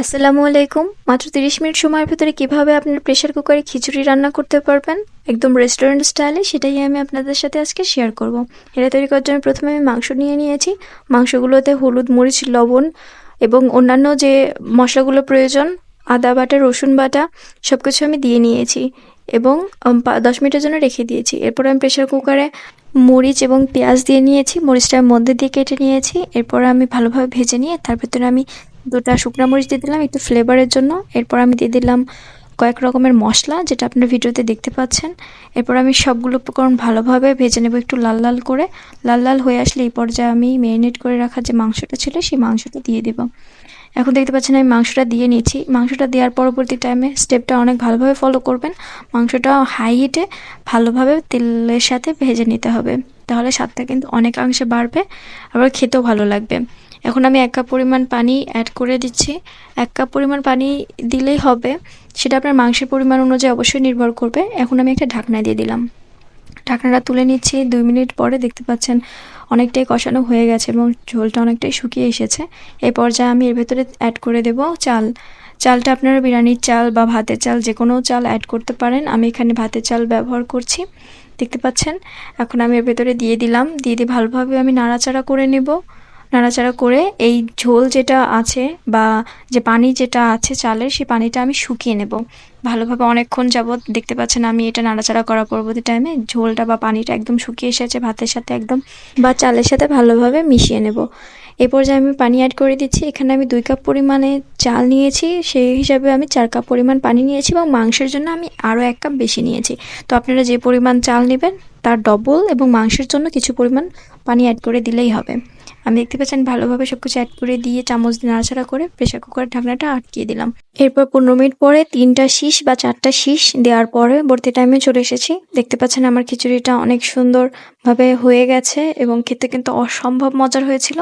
আসসালামু আলাইকুম। মাত্র তিরিশ মিনিট সময়ের ভেতরে কীভাবে আপনার প্রেশার কুকারে খিচুড়ি রান্না করতে পারবেন? একদম রেস্টুরেন্ট স্টাইলে সেটাই আমি আপনাদের সাথে আজকে শেয়ার করব। এটা তৈরি করার জন্য প্রথমে আমি মাংস নিয়ে নিয়েছি। মাংসগুলোতে হলুদ, মরিচ, লবণ এবং অন্যান্য যে মশলাগুলো প্রয়োজন আদা বাটা, রসুন বাটা সব কিছু আমি দিয়ে নিয়েছি এবং দশ মিনিটের জন্য রেখে দিয়েছি। এরপর আমি প্রেশার কুকারে মরিচ এবং পেঁয়াজ দিয়ে নিয়েছি। মরিচটার মধ্যে দিয়ে কেটে নিয়েছি। এরপর আমি ভালোভাবে ভেজে নিয়ে তার ভেতরে আমি দুটা শুকনো মরিচ দিয়ে দিলাম একটু ফ্লেভারের জন্য। এরপর আমি দিয়ে দিলাম কয়েক রকমের মশলা, যেটা আপনার ভিডিওতে দেখতে পাচ্ছেন। এরপর আমি সবগুলো উপকরণ ভালোভাবে ভেজে নেব একটু লাল লাল করে। লাল লাল হয়ে আসলে এই পর্যায়ে আমি ম্যারিনেট করে রাখা যে মাংসটা ছিল, সেই মাংসটা দিয়ে দেবো। এখন দেখতে পাচ্ছেন আমি মাংসটা দিয়ে নিয়েছি। মাংসটা দেওয়ার পরবর্তী টাইমে স্টেপটা অনেক ভালোভাবে ফলো করবেন। মাংসটা হাই হিটে ভালোভাবে তেলের সাথে ভেজে নিতে হবে। তাহলে স্বাদটা কিন্তু অনেকাংশে বাড়বে, আবার খেতেও ভালো লাগবে। এখন আমি এক কাপ পরিমাণ পানি অ্যাড করে দিচ্ছি। এক কাপ পরিমাণ পানি দিলেই হবে। সেটা আপনার মাংসের পরিমাণ অনুযায়ী অবশ্যই নির্ভর করবে। এখন আমি একটা ঢাকনা দিয়ে দিলাম। ঢাকনাটা তুলে নিচ্ছি। দুই মিনিট পরে দেখতে পাচ্ছেন অনেকটাই কষানো হয়ে গেছে এবং ঝোলটা অনেকটাই শুকিয়ে এসেছে। এই পর্যায়ে আমি এর ভেতরে অ্যাড করে দেব চাল। চালটা আপনারা বিরিয়ানির চাল বা ভাতের চাল যে কোনো চাল অ্যাড করতে পারেন। আমি এখানে ভাতের চাল ব্যবহার করছি। দেখতে পাচ্ছেন? এখন আমি এর ভেতরে দিয়ে দিলাম। দিয়ে দিয়ে ভালোভাবে আমি নাড়াচাড়া করে নেব। নাড়াচাড়া করে এই ঝোল যেটা আছে বা যে পানি যেটা আছে চালের সেই পানিটা আমি শুকিয়ে নেব। ভালোভাবে অনেকক্ষণ যাবৎ দেখতে পাচ্ছেন আমি এটা নাড়াচাড়া করার পরবর্তী টাইমে ঝোলটা বা পানিটা একদম শুকিয়ে এসেছে, ভাতের সাথে একদম বা চালের সাথে ভালোভাবে মিশিয়ে নেব। এই পর্যায়ে আমি পানি অ্যাড করে দিচ্ছি। এখানে আমি দুই কাপ পরিমাণে চাল নিয়েছি। সেই হিসাবে আমি চার কাপ পরিমাণ পানি নিয়েছি এবং মাংসের জন্য আমি আরও এক কাপ বেশি নিয়েছি। তো আপনারা যে পরিমাণ চাল নেবেন, তার ডবল এবং মাংসের জন্য কিছু পরিমাণ পানি অ্যাড করে দিলেই হবে। আমি দেখতে পাচ্ছেন ভালোভাবে সব কিছু অ্যাড করে দিয়ে চামচ দিয়ে নাড়াচাড়া করে প্রেশার কুকারের ঢাকনাটা আটকিয়ে দিলাম। এরপর পনেরো মিনিট পরে তিনটা শীষ বা চারটা শীষ দেওয়ার পরে ভর্তি টাইমে চলে এসেছি। দেখতে পাচ্ছেন আমার খিচুড়িটা অনেক সুন্দরভাবে হয়ে গেছে এবং খেতে কিন্তু অসম্ভব মজার হয়েছিল।